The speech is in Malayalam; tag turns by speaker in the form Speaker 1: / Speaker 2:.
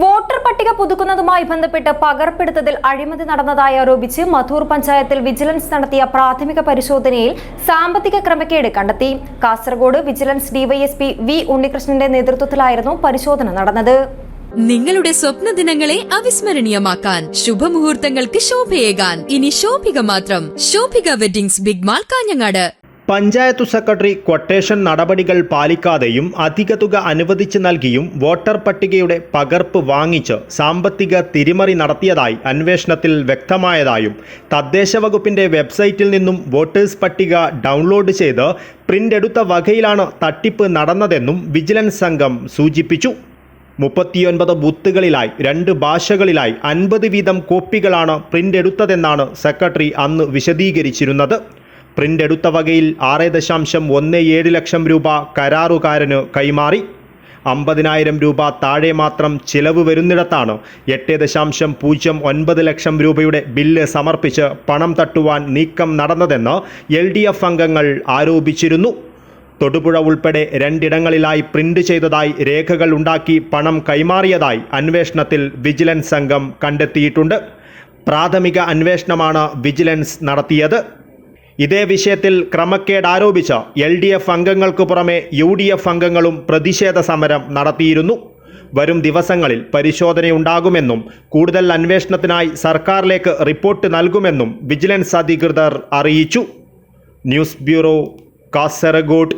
Speaker 1: വോട്ടർ പട്ടിക പുതുക്കുന്നതുമായി ബന്ധപ്പെട്ട് പകർപ്പെടുത്തതിൽ അഴിമതി നടന്നതായി ആരോപിച്ച് മധൂർ പഞ്ചായത്തിൽ വിജിലൻസ് നടത്തിയ പ്രാഥമിക പരിശോധനയിൽ സാമ്പത്തിക ക്രമക്കേട് കണ്ടെത്തി. കാസർഗോഡ് വിജിലൻസ് ഡിവൈഎസ്പി വി ഉണ്ണികൃഷ്ണന്റെ നേതൃത്വത്തിലായിരുന്നു പരിശോധന നടന്നത്.
Speaker 2: നിങ്ങളുടെ സ്വപ്ന ദിനങ്ങളെ അവിസ്മരണീയമാക്കാൻ ശുഭമുഹൂർത്തങ്ങൾക്ക് ശോഭയേകാൻ. ഇനി ശോഭിക മാത്രം. Shobhika weddings big mall Kanhangad.
Speaker 3: Panchayat secretary quotation നടപടികൾ പാലിക്കാതെയും അധിക തുക അനുവദിച്ച് നൽകിയും വോട്ടർ പട്ടികയുടെ പകർപ്പ് വാങ്ങിച്ച് സാമ്പത്തിക തിരിമറി നടത്തിയതായി അന്വേഷണത്തിൽ വ്യക്തമായതായും തദ്ദേശ വകുപ്പിന്റെ വെബ്സൈറ്റിൽ നിന്നും വോട്ടേഴ്സ് പട്ടിക ഡൗൺലോഡ് ചെയ്ത് പ്രിന്റ് എടുത്ത വകയിലാണ് തട്ടിപ്പ് നടന്നതെന്നും വിജിലൻസ് സംഘം സൂചിപ്പിച്ചു. മുപ്പത്തിയൊൻപത് ബൂത്തുകളിലായി രണ്ട് ഭാഷകളിലായി അൻപത് വീതം കോപ്പികളാണ് പ്രിന്റ് എടുത്തതെന്നാണ് സെക്രട്ടറി അന്ന് വിശദീകരിച്ചിരുന്നത്. പ്രിന്റ് എടുത്ത വകയിൽ ആറ് ദശാംശം ഒന്ന് ഏഴ് ലക്ഷം രൂപ കരാറുകാരന് കൈമാറി. അമ്പതിനായിരം രൂപ താഴെ മാത്രം ചിലവ് വരുന്നിടത്താണ് എട്ട് ദശാംശം പൂജ്യം ഒൻപത് ലക്ഷം രൂപയുടെ ബില്ല് സമർപ്പിച്ച് പണം തട്ടുവാൻ നീക്കം നടന്നതെന്ന് എൽ ഡി എഫ് അംഗങ്ങൾ ആരോപിച്ചിരുന്നു. തൊടുപുഴ ഉൾപ്പെടെ രണ്ടിടങ്ങളിലായി പ്രിന്റ് ചെയ്തതായി രേഖകൾ ഉണ്ടാക്കി പണം കൈമാറിയതായി അന്വേഷണത്തിൽ വിജിലൻസ് സംഘം കണ്ടെത്തിയിട്ടുണ്ട്. പ്രാഥമിക അന്വേഷണമാണ് വിജിലൻസ് നടത്തിയത്. ഇതേ വിഷയത്തിൽ ക്രമക്കേട് ആരോപിച്ച എൽ ഡി എഫ് അംഗങ്ങൾക്ക് പുറമെ യു ഡി എഫ് അംഗങ്ങളും പ്രതിഷേധ സമരം നടത്തിയിരുന്നു. വരും ദിവസങ്ങളിൽ പരിശോധനയുണ്ടാകുമെന്നും കൂടുതൽ അന്വേഷണത്തിനായി സർക്കാരിലേക്ക് റിപ്പോർട്ട് നൽകുമെന്നും വിജിലൻസ് അധികൃതർ അറിയിച്ചു. News bureau Kasaragod.